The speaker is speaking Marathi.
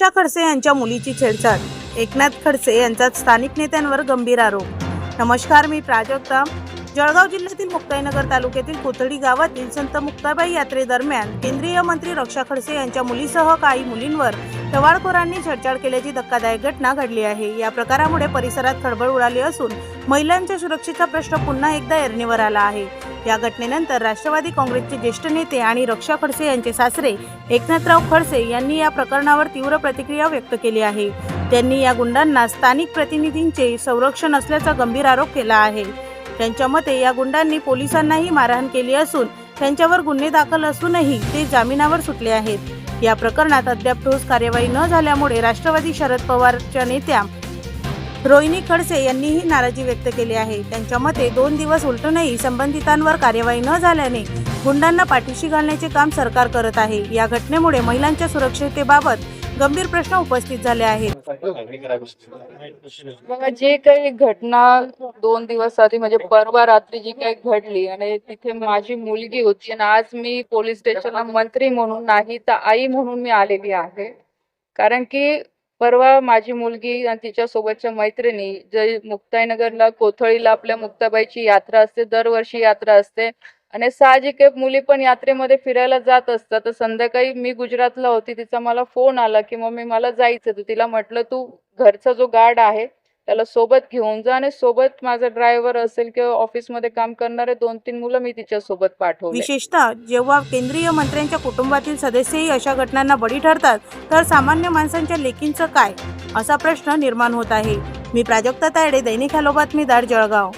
रक्षा खडसे यांच्या मुलीची छेडछाड. एकनाथ खडसे यांचा स्थानिक नेत्यांवर गंभीर आरोप. नमस्कार मी प्राजक्ता. जळगाव जिल्ह्यातील मुक्ताईनगर तालुक्यातील कोथडी गावातील संत मुक्ताबाई यात्रेदरम्यान केंद्रीय मंत्री रक्षा खडसे यांच्या मुलीसह काही मुलींवर टवाळखोरांनी छेडछाड केल्याची धक्कादायक घटना घडली आहे. या प्रकारामुळे परिसरात खळबळ उडाली असून महिलांच्या सुरक्षेचा प्रश्न पुन्हा एकदा ऐरणीवर आला आहे. या घटनेनंतर राष्ट्रवादी काँग्रेसचे ज्येष्ठ नेते आणि रक्षा खडसे यांचे सासरे एकनाथराव खडसे यांनी या प्रकरणावर तीव्र प्रतिक्रिया व्यक्त केली आहे. त्यांनी या गुंडांना स्थानिक प्रतिनिधींचे संरक्षण असल्याचा गंभीर आरोप केला आहे. त्यांच्या मते या गुंडांनी पोलिसांनाही मारहाण केली असून त्यांच्यावर गुन्हे दाखल असूनही ते जामिनावर सुटले आहेत. या प्रकरणात अद्याप ठोस कार्यवाही न झाल्यामुळे राष्ट्रवादी शरद पवारच्या नेत्या रोहिणी खडसे यांनीही नाराजी व्यक्त केली आहे. त्यांच्या मते दोन दिवस उलटूनही संबंधितांवर कार्यवाही न झाल्याने गुंडांना पाठीशी घालण्याचे काम सरकार करत आहे. या घटनेमुळे महिलांच्या सुरक्षिततेबाबत गंभीर प्रश्न उपस्थित झाले आहेत. जे काही घटना दोन दिवस आधी म्हणजे परवा रात्री जी काही घडली आणि तिथे माझी मुलगी होती आणि आज मी पोलीस स्टेशनला मंत्री म्हणून नाही तर आई म्हणून मी आलेली आहे. कारण की परवा माझी मुलगी आणि तिच्यासोबतच्या मैत्रिणी जे मुक्ताईनगरला कोथळीला आपल्या मुक्ताबाईची यात्रा असते दरवर्षी यात्रा असते. आणि साहजिक आहे मुली पण यात्रेमध्ये फिरायला जात असतात. तर संध्याकाळी मी गुजरातला होती तिचा मला फोन आला की मम्मी मला जायचं तर तिला म्हटलं तू घरचा जो गार्ड आहे त्याला सोबत घेऊन जा आणि सोबत माझा ड्रायव्हर असेल किंवा ऑफिसमध्ये काम करणारे दोन तीन मुलं मी तिच्या सोबत विशेषतः जेव्हा केंद्रीय मंत्र्यांच्या कुटुंबातील सदस्यही अशा घटनांना बळी ठरतात तर सामान्य माणसांच्या लेकींचं काय? असा प्रश्न निर्माण होत आहे. मी प्राजक्ता तायडे दैनिक हॅलो बातमीदार जळगाव.